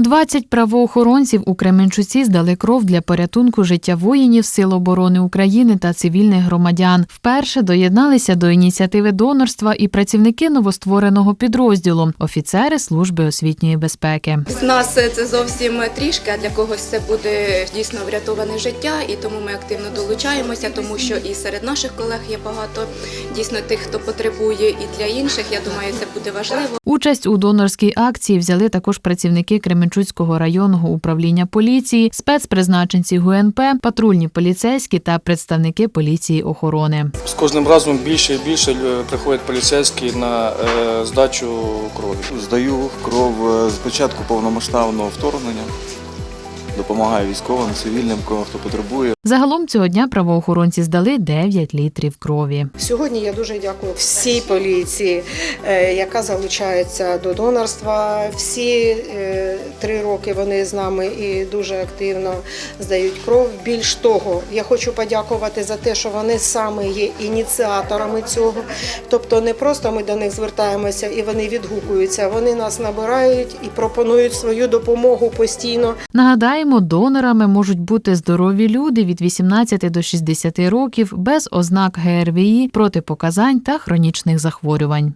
20 правоохоронців у Кременчуці здали кров для порятунку життя воїнів Сил оборони України та цивільних громадян. Вперше доєдналися до ініціативи донорства і працівники новоствореного підрозділу офіцери служби освітньої безпеки. З нас це зовсім трішки, а для когось це буде дійсно врятоване життя, і тому ми активно долучаємося, тому що і серед наших колег є багато дійсно тих, хто потребує, і для інших. Я думаю, це буде важливо. Участь у донорській акції взяли також працівники Кременчуцького районного управління поліції, спецпризначенці ГУНП, патрульні поліцейські та представники поліції охорони. З кожним разом більше і більше е, приходять поліцейські на е, здачу крові. Здаю кров е, з початку повномасштабного вторгнення. Допомагаю військовим, цивільним, кого хто потребує. Загалом цього дня правоохоронці здали 9 літрів крові. Сьогодні я дуже дякую всій поліції, е, яка залучається до донорства. Всі е, три роки вони з нами і дуже активно здають кров. Більш того, я хочу подякувати за те, що вони саме є ініціаторами цього. Тобто, не просто ми до них звертаємося і вони відгукуються. Вони нас набирають і пропонують свою допомогу постійно. Нагадаємо, донорами можуть бути здорові люди від 18 до 60 років без ознак ГРВІ, протипоказань та хронічних захворювань.